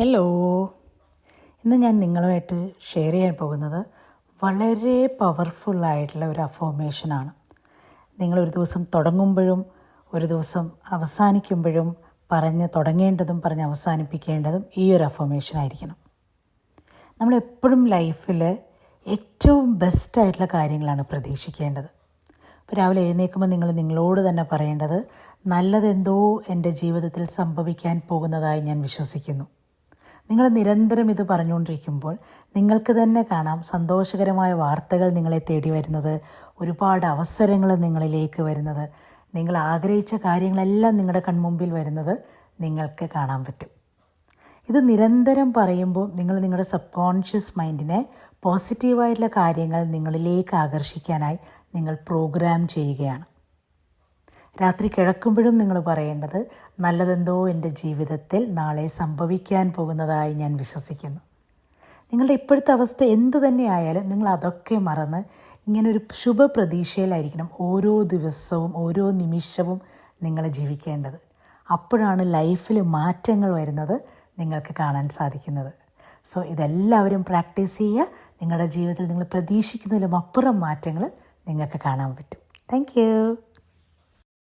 Hello ഇന്ന് ഞാൻ നിങ്ങളുമായിട്ട് ഷെയർ ചെയ്യാൻ പോകുന്നത് വളരെ പവർഫുള്ളായിട്ടുള്ള ഒരു അഫോമേഷനാണ് നിങ്ങളൊരു ദിവസം തുടങ്ങുമ്പോഴും ഒരു ദിവസം അവസാനിക്കുമ്പോഴും പറഞ്ഞ് തുടങ്ങേണ്ടതും പറഞ്ഞ് അവസാനിപ്പിക്കേണ്ടതും ഈ ഒരു അഫോമേഷൻ ആയിരിക്കണം. നമ്മളെപ്പോഴും ലൈഫിൽ ഏറ്റവും ബെസ്റ്റായിട്ടുള്ള കാര്യങ്ങളാണ് പ്രതീക്ഷിക്കേണ്ടത്. ഇപ്പോൾ രാവിലെ എഴുന്നേൽക്കുമ്പോൾ നിങ്ങൾ നിങ്ങളോട് തന്നെ പറയേണ്ടത് നല്ലതെന്തോ എന്റെ ജീവിതത്തിൽ സംഭവിക്കാൻ പോകുന്നതായി ഞാൻ വിശ്വസിക്കുന്നു. നിങ്ങൾ നിരന്തരം ഇത് പറഞ്ഞുകൊണ്ടിരിക്കുമ്പോൾ നിങ്ങൾക്ക് തന്നെ കാണാം സന്തോഷകരമായ വാർത്തകൾ നിങ്ങളെ തേടി വരുന്നത് ഒരുപാട് അവസരങ്ങൾ നിങ്ങളിലേക്ക് വരുന്നത്. നിങ്ങൾ ആഗ്രഹിച്ച കാര്യങ്ങളെല്ലാം നിങ്ങളുടെ കൺമുമ്പിൽ വരുന്നത് നിങ്ങൾക്ക് കാണാൻ പറ്റും. ഇത് നിരന്തരം പറയുമ്പോൾ നിങ്ങൾ നിങ്ങളുടെ സബ് കോൺഷ്യസ് മൈൻഡിനെ പോസിറ്റീവായിട്ടുള്ള കാര്യങ്ങൾ നിങ്ങളിലേക്ക് ആകർഷിക്കാനായി നിങ്ങൾ പ്രോഗ്രാം ചെയ്യുകയാണ്. രാത്രി കിഴക്കുമ്പോഴും നിങ്ങൾ പറയേണ്ടത് നല്ലതെന്തോ എന്റെ ജീവിതത്തിൽ നാളെ സംഭവിക്കാൻ പോകുന്നതായി ഞാൻ വിശ്വസിക്കുന്നു. നിങ്ങളുടെ ഇപ്പോഴത്തെ അവസ്ഥ എന്തു തന്നെ ആയാലും നിങ്ങൾ അതൊക്കെ മറന്ന് ഇങ്ങനൊരു ശുഭപ്രതീക്ഷയിലായിരിക്കണം ഓരോ ദിവസവും ഓരോ നിമിഷവും നിങ്ങൾ ജീവിക്കേണ്ടത്. അപ്പോഴാണ് ലൈഫിൽ മാറ്റങ്ങൾ വരുന്നത് നിങ്ങൾക്ക് കാണാൻ സാധിക്കുന്നത്. സോ ഇതെല്ലാവരും പ്രാക്ടീസ് ചെയ്യുക. നിങ്ങളുടെ ജീവിതത്തിൽ നിങ്ങൾ പ്രതീക്ഷിക്കുന്നതിലും അപ്പുറം മാറ്റങ്ങൾ നിങ്ങൾക്ക് കാണാൻ പറ്റും. താങ്ക്